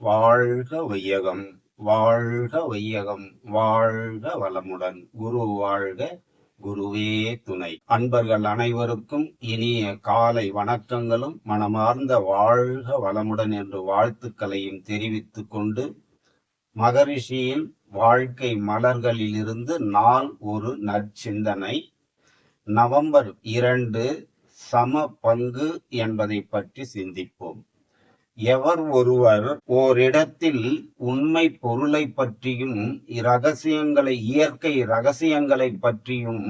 வாழ்க வையகம் வாழ்க வையகம் வாழ்க வளமுடன். குரு வாழ்க குருவே துணை. அன்பர்கள் அனைவருக்கும் இனிய காலை வணக்கங்களும் மனமார்ந்த வாழ்க வளமுடன் என்று வாழ்த்துக்களையும் தெரிவித்துக் கொண்டு மகரிஷியின் வாழ்க்கை மலர்களிலிருந்து நாள் ஒரு நற்சிந்தனை. நவம்பர் இரண்டு சம பங்கு என்பதை பற்றி சிந்திப்போம். எவர் ஒருவர் ஓரிடத்தில் உண்மை பொருளை பற்றியும் இரகசியங்களை இயற்கை ரகசியங்களை பற்றியும்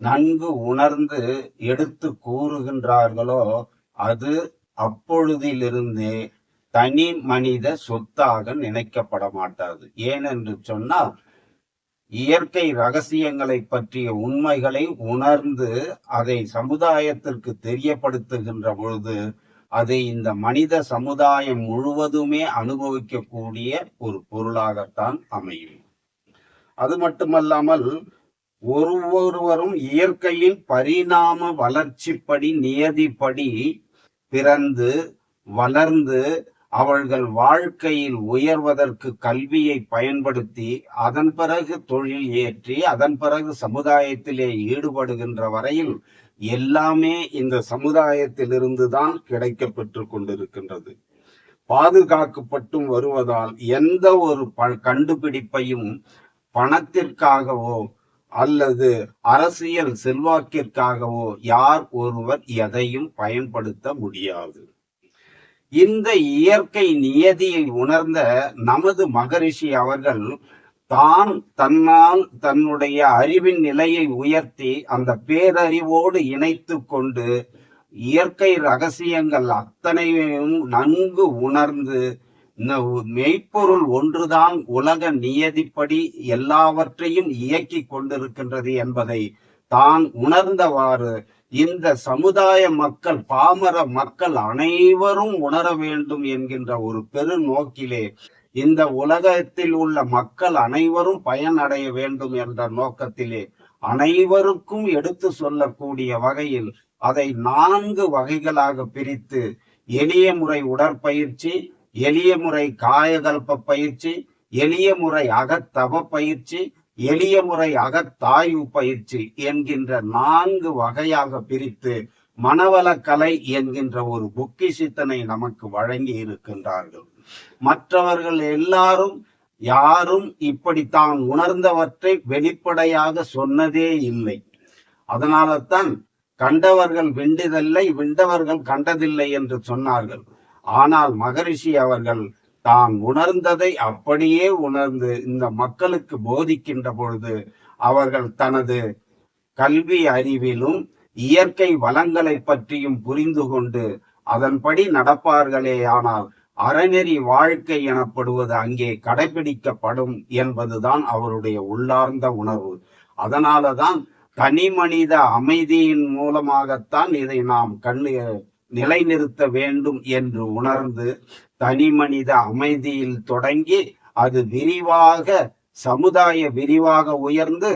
நன்கு உணர்ந்து எடுத்து கூறுகின்றார்களோ அது அப்பொழுதிலிருந்தே தனி மனித சொத்தாக நினைக்கப்பட மாட்டாது. ஏனென்று சொன்னால் இயற்கை ரகசியங்களை பற்றிய உண்மைகளை உணர்ந்து அதை சமுதாயத்திற்கு தெரியப்படுத்துகின்ற பொழுது அது இந்த மனித சமுதாயம் முழுவதுமே அனுபவிக்கக்கூடிய ஒரு பொருளாகத்தான் அமையும். அது மட்டுமல்லாமல் ஒவ்வொருவரும் இயற்கையின் பரிணாம வளர்ச்சிப்படி நியதிப்படி பிறந்து வளர்ந்து அவர்கள் வாழ்க்கையில் உயர்வதற்கு கல்வியை பயன்படுத்தி அதன் பிறகு தொழில் ஏற்றி அதன் பிறகு சமுதாயத்திலே ஈடுபடுகின்ற வரையில் எல்லாமே இந்த சமுதாயத்திலிருந்து தான் கிடைக்க பெற்று கொண்டிருக்கின்றது. பாதுகாக்கப்பட்டும் வருவதால் எந்த ஒரு கண்டுபிடிப்பையும் பணத்திற்காகவோ அல்லது அரசியல் செல்வாக்கிற்காகவோ யார் ஒருவர் எதையும் பயன்படுத்த முடியாது. இந்த இயற்கை நியதியை உணர்ந்த நமது மகரிஷி அவர்கள் தான் தன்னால் தன்னுடைய அறிவின் நிலையை உயர்த்தி அந்த பேரறிவோடு இணைத்து கொண்டு இயற்கை ரகசியங்கள் அத்தனையும் நன்கு உணர்ந்து மெய்ப்பொருள் ஒன்றுதான் உலக நியதிப்படி எல்லாவற்றையும் இயக்கி கொண்டிருக்கின்றது என்பதை தான் உணர்ந்தவாறு இந்த சமுதாய மக்கள் பாமர மக்கள் அனைவரும் உணர வேண்டும் என்கின்ற ஒரு பெரு நோக்கிலே இந்த உலகத்தில் உள்ள மக்கள் அனைவரும் பயனடைய வேண்டும் என்ற நோக்கத்திலே அனைவருக்கும் எடுத்து சொல்லக்கூடிய வகையில் அதை நான்கு வகைகளாக பிரித்து எளிய முறை உடற்பயிற்சி எளிய முறை காயகல்ப பயிற்சி எளிய முறை அகத்தவ பயிற்சி எளிய முறை அகத்தாய்வு பயிற்சி என்கின்ற நான்கு வகையாக பிரித்து மனவள கலை என்கின்ற ஒரு பொக்கிஷித்தனை நமக்கு வழங்கி இருக்கின்றார்கள். மற்றவர்கள் எல்லாரும் யாரும் இப்படித்தான் உணர்ந்தவற்றை வெளிப்படையாக சொன்னதே இல்லை. அதனால தான் கண்டவர்கள் விண்டதில்லை விண்டவர்கள் கண்டதில்லை என்று சொன்னார்கள். ஆனால் மகரிஷி அவர்கள் தான் உணர்ந்ததை அப்படியே உணர்ந்து இந்த மக்களுக்கு போதிக்கின்ற பொழுது அவர்கள் தனது கல்வி அறிவிலும் இயற்கை வளங்களை பற்றியும் புரிந்து கொண்டு அதன்படி நடப்பார்களே ஆனால் அறநெறி வாழ்க்கை எனப்படுவது அங்கே கடைபிடிக்கப்படும் என்பதுதான் அவருடைய உள்ளார்ந்த உணர்வு. அதனாலதான் தனி மனித அமைதியின் மூலமாகத்தான் இதை நாம் கண்ணு நிலைநிறுத்த வேண்டும் என்று உணர்ந்து தனி மனித அமைதியில் தொடங்கி அது விரிவாக சமுதாய விரிவாக உயர்ந்து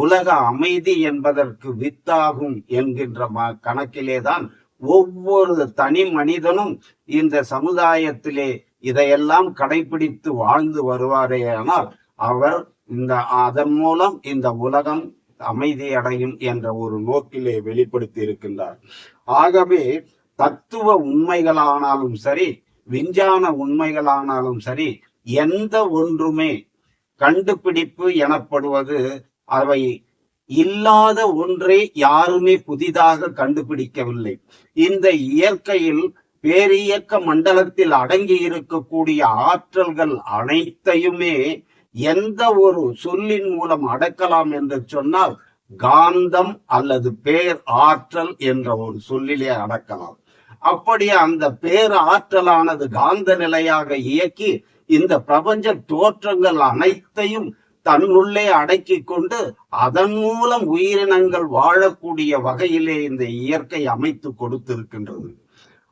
உலக அமைதி என்பதற்கு வித்தாகும் என்கின்ற கணக்கிலேதான் ஒவ்வொரு தனி மனிதனும் இந்த சமுதாயத்திலே இதையெல்லாம் கடைபிடித்து வாழ்ந்து வருவாரே ஆனால் அவர் இந்த அதன் மூலம் இந்த உலகம் அமைதி அடையும் என்ற ஒரு நோக்கிலே வெளிப்படுத்தி இருக்கின்றார் ஆகவே தத்துவ உண்மைகளானாலும் சரி விஞ்ஞான உண்மைகளானாலும் சரி எந்த ஒன்றுமே கண்டுபிடிப்பு எனப்படுவது அவை இல்லாத ஒன்றை யாருமே புதிதாக கண்டுபிடிக்கவில்லை. இந்த இயற்கையில் பேரியக்க மண்டலத்தில் அடங்கி இருக்கக்கூடிய ஆற்றல்கள் அனைத்தையுமே எந்த ஒரு சொல்லின் மூலம் அடக்கலாம் என்று சொன்னால் காந்தம் அல்லது பேர் ஆற்றல் என்ற ஒரு சொல்லிலே அடக்கலாம். அப்படி அந்த பேர் ஆற்றலானது காந்த நிலையாக இயக்கி இந்த பிரபஞ்ச தோற்றங்கள் அனைத்தையும் தன்னுள்ளே அடக்கி கொண்டு அதன் மூலம் உயிரினங்கள் வாழக்கூடிய வகையிலே இந்த இயற்கை அமைத்து கொடுத்திருக்கின்றது.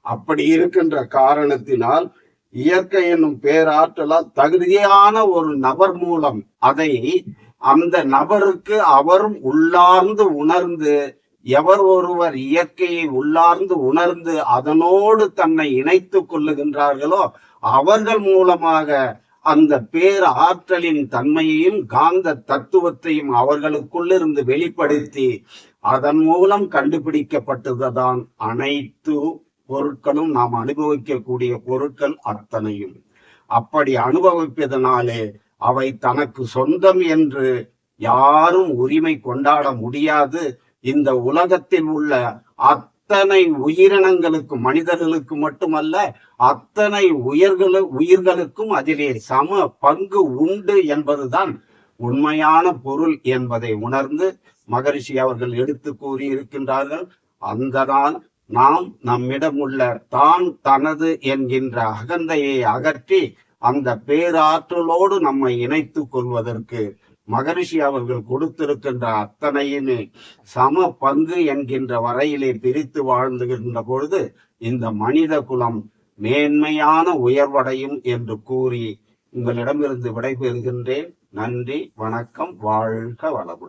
அப்படி இருக்கின்ற காரணத்தினால் இயற்கை என்னும் பேராற்றலால் தகுதியான ஒரு நபர் மூலம் அதை அந்த நபருக்கு அவரும் உள்ளார்ந்து உணர்ந்து எவர் ஒருவர் இயற்கையை உள்ளார்ந்து உணர்ந்து அதனோடு தன்னை இணைத்துக் கொள்ளுகின்றார்களோ அவர்கள் மூலமாக அந்த பேர் ஆற்றலின் தன்மையையும் காந்த தத்துவத்தையும் அவர்களுக்குள்ளிருந்து வெளிப்படுத்தி அதன் மூலம் கண்டுபிடிக்கப்பட்டதுதான் அனைத்து பொருட்களும் நாம் அனுபவிக்கக்கூடிய பொருட்கள் அத்தனையும். அப்படி அனுபவிப்பதனாலே அவை தனக்கு சொந்தம் என்று யாரும் உரிமை கொண்டாட முடியாது. இந்த உலகத்தில் உள்ள அத்தனை உயிரினங்களுக்கு மனிதர்களுக்கு மட்டுமல்ல அத்தனை உயிர்களு உயிர்களுக்கும் அதிலே சம பங்கு உண்டு என்பதுதான் உண்மையான பொருள் என்பதை உணர்ந்து மகரிஷி அவர்கள் எடுத்து கூறி இருக்கின்றார்கள் அந்த நாள் நாம் நம்மிடம் உள்ள தான் தனது என்கின்ற அகந்தையை அகற்றி அந்த பேராற்றலோடு நம்மை இணைத்துக் கொள்வதற்கு மகரிஷி அவர்கள் கொடுத்திருக்கின்ற அத்தனையுமே சம பங்கு என்கின்ற வரையிலே பிரித்து வாழ்ந்துகின்ற பொழுது இந்த மனித குலம் மேன்மையான உயர்வடையும் என்று கூறி உங்களிடமிருந்து விடைபெறுகின்றேன். நன்றி வணக்கம் வாழ்க வளமுடன்.